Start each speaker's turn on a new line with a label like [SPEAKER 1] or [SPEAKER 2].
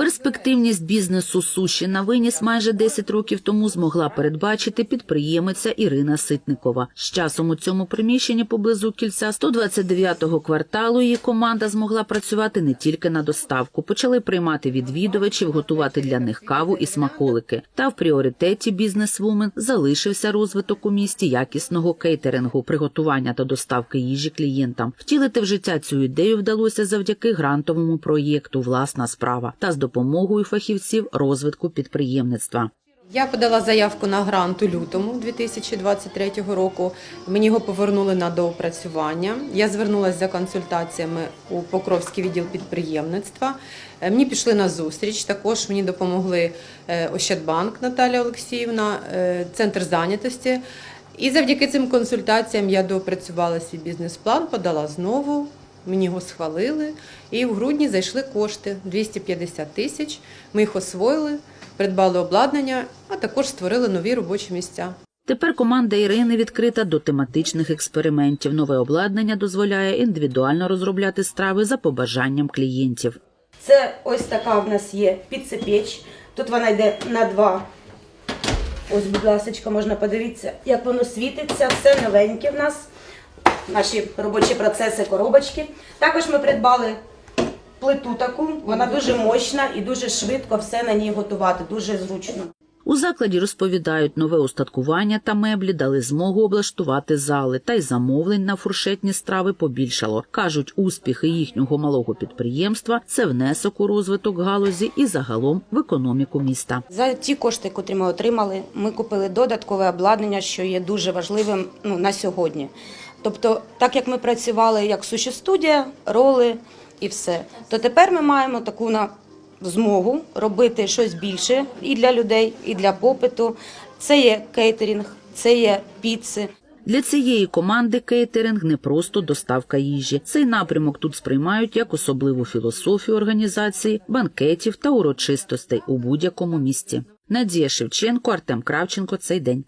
[SPEAKER 1] Перспективність бізнесу суші на виніс майже 10 років тому змогла передбачити підприємиця Ірина Ситникова. З часом у цьому приміщенні поблизу кільця 129-го кварталу її команда змогла працювати не тільки на доставку, почали приймати відвідувачів, готувати для них каву і смаколики. Та в пріоритеті бізнесвумен залишився розвиток у місті якісного кейтерингу, приготування та доставки їжі клієнтам. Втілити в життя цю ідею вдалося завдяки грантовому проєкту Власна справа та з допомогою фахівців розвитку підприємництва.
[SPEAKER 2] Я подала заявку на грант у лютому 2023 року. Мені його повернули на доопрацювання. Я звернулася за консультаціями у Покровський відділ підприємництва. Е, Мені пішли на зустріч. Також мені допомогли е, Ощадбанк Наталя Олексіївна, е, центр зайнятості. І завдяки цим консультаціям я доопрацювала свій бізнес-план, подала знову. Мені його схвалили, і в грудні зайшли кошти 250 тисяч. Ми їх освоїли, придбали обладнання, а також створили нові робочі місця.
[SPEAKER 1] Тепер команда Ірини відкрита до тематичних експериментів. Нове обладнання дозволяє індивідуально розробляти страви за побажанням клієнтів.
[SPEAKER 3] Це ось така в нас є піцепіч. Тут вона йде на два. Ось, будь ласка, можна подивитися, як воно світиться. Все новеньке в нас. Наші робочі процеси, коробочки. Також ми придбали плиту таку. Вона дуже мощна і дуже швидко все на ній готувати, дуже зручно.
[SPEAKER 1] У закладі розповідають, нове устаткування та меблі дали змогу облаштувати зали, та й замовлень на фуршетні страви побільшало. кажуть, успіхи їхнього малого підприємства це внесок у розвиток галузі і загалом в економіку міста.
[SPEAKER 3] За ті кошти, котрі ми отримали, ми купили додаткове обладнання, що є дуже важливим ну, на сьогодні. Тобто, так як ми працювали як суші студія, роли і все, то тепер ми маємо таку на змогу робити щось більше і для людей, і для попиту. Це є кейтерінг, це є піци.
[SPEAKER 1] Для цієї команди кейтеринг не просто доставка їжі. Цей напрямок тут сприймають як особливу філософію організації, банкетів та урочистостей у будь-якому місті. Надія Шевченко, Артем Кравченко. Цей день.